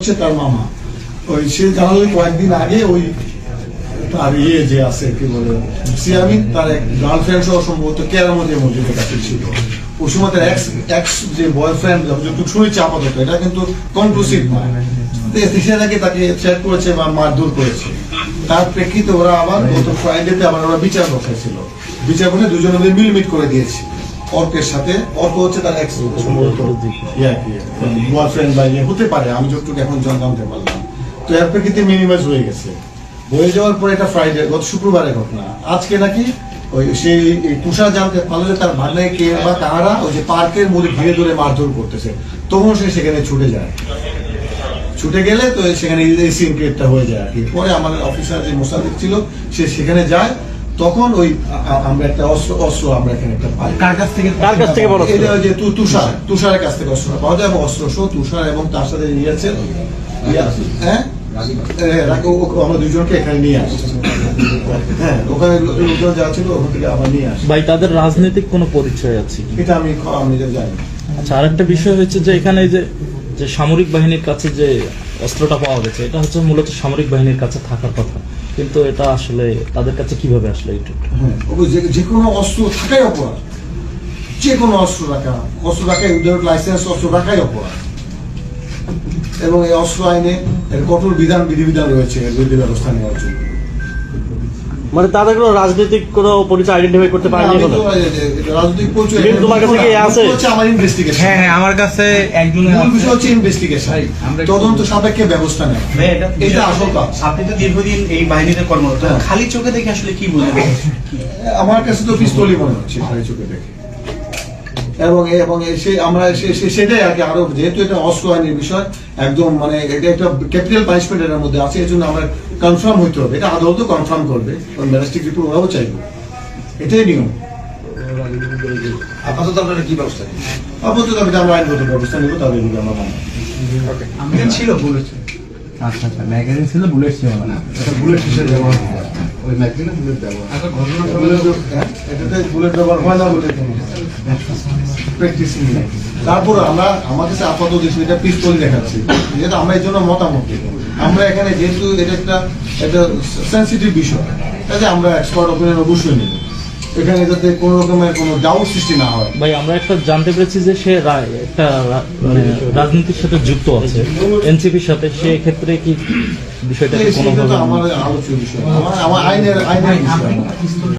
হচ্ছে তার মামা। ওই সে জানালে কয়েকদিন আগে ওই তার ইয়ে যে আছে, কি বলে তার এক গার্লফ্রেন্ড সহ সম্ভবত কাছে ছিল। ওই সময় তার এক্স এক্স যে বয়ফ্রেন্ড যতটুকু আপাতত, এটা কিন্তু কনক্লুসিভ নয়। নাকি তাকে চ্যাট করেছে বা মারধর করেছে। তার প্রেক্ষিতে ওরা আবার গত ফ্রাইডেতে আবার ওরা বিচার বসাইছিল। বিচার বসে দুজনে মিলে মিলমিট করে দিয়েছে। অর্কের সাথে। অর্ক হচ্ছে তার এক্স বা ইয়ে হতে পারে, আমি যতটুকু এখন তো এর মিনিমাইজ হয়ে গেছে। হয়ে যাওয়ার পরে এটা ফ্রাইডে গত শুক্রবারের ঘটনা। আজকে নাকি ওই সেই তুষার জানতে তার ভান্ডায় কে বা তাহারা ওই যে পার্কের মধ্যে ঘিরে ধরে মারধর করতেছে। তখন সে সেখানে ছুটে যায়। ছুটে গেলে তো সেখানে এই সিন ক্রিয়েটটা হয়ে যায় আর কি। পরে আমাদের অফিসার যে মোসাদিক ছিল, সে সেখানে যায়। তখন ওই আমরা একটা অস্ত্র অস্ত্র আমরা এখানে একটা পাই। কার কাছ থেকে কার কাছ থেকে বলো? এটা যে তুষার তুষারের কাছ থেকে অস্ত্র পাওয়া যায় এবং অস্ত্র সহ তুষার এবং তার সাথে আছে হ্যাঁ? আমরা দুজনকে এখানে নিয়ে আসছি হ্যাঁ ওখানে লোকজন যা ছিল ওখান থেকে আবার নিয়ে আসি। ভাই তাদের রাজনৈতিক কোনো পরিচয় আছে কি? এটা আমি আমি জানি আচ্ছা আরেকটা বিষয় হচ্ছে যে এখানে যে যে সামরিক বাহিনীর কাছে যে অস্ত্রটা পাওয়া গেছে এটা হচ্ছে মূলত সামরিক বাহিনীর কাছে থাকার কথা। কিন্তু এটা আসলে তাদের কাছে কীভাবে আসলে একটু হ্যাঁ যে কোনো অস্ত্র থাকাই অপরাধ। যে কোনো অস্ত্র রাখা, অস্ত্র রাখাই উইদাউট লাইসেন্স, অস্ত্র রাখাই অপরাধ। এবং এই অস্ত্র আইনে এর কঠোর বিধান, বিধিবিধান রয়েছে, এর ব্যবস্থা নেওয়ার জন্য। মানে তাদের কোনো রাজনৈতিক কোনো পরিচয় আইডেন্টিফাই করতে পারেনি এটা রাজনৈতিক পরিচয় কিন্তু তোমার কাছে কি আছে? আমার ইনভেস্টিগেশন হ্যাঁ হ্যাঁ আমার কাছে একজন মূল বিষয় হচ্ছে ইনভেস্টিগেশন তদন্ত সাপেক্ষে ব্যবস্থা নেয় এটা- এটা আসল কাজ আপনি তো দীর্ঘদিন এই বাহিনীতে কর্মরত। হ্যাঁ। খালি চোখে দেখে আসলে কি বুঝলেন আমার কাছে তো পিস্তলই মনে হচ্ছে খালি চোখে দেখে। এবং এবং সে আমরা সেটাই আর কি আরও যেহেতু এটা অস্ত্র আইনের বিষয় একদম মানে এটা একটা ক্যাপিটাল পানিশমেন্ট এর মধ্যে আছে এই জন্য আমরা কনফার্ম হইতে হবে। এটা আদালত কনফার্ম করবে। ম্যাজিস্ট্রিক রিপোর্ট ওরাও চাইবে। এটাই নিয়ম। আপাতত আপনারা কি ব্যবস্থা? আপাতত আমি আমরা আইনগত ব্যবস্থা নেব তাহলে আমরা মানব। ছিল বুলেট আচ্ছা আচ্ছা ম্যাগাজিন ছিল বুলেট ছিল না। বুলেট হিসেবে ব্যবহার ওই ম্যাগজিনে বুলেট ব্যবহার। আচ্ছা হ্যাঁ, এটাতে বুলেট ব্যবহার হয় না বলে প্র্যাকটিস তারপর আমরা আমাদের আপাতত দেশে এটা পিস্তল দেখাচ্ছি যেহেতু আমরা এই জন্য মতামত দিব। আমরা এখানে যেহেতু এটা একটা একটা সেন্সিটিভ বিষয় কাজে আমরা এক্সপার্ট অপিনিয়ন অবশ্যই নেব। এখানে যাতে কোনো রকমের কোনো ডাউট সৃষ্টি না হয়। ভাই আমরা একটা জানতে পেরেছি যে সে একটা মানে রাজনীতির সাথে যুক্ত আছে এনসিপির সাথে। সে ক্ষেত্রে কি বিষয়টা আমার আলোচ্য বিষয়। আমার আইনের আইনের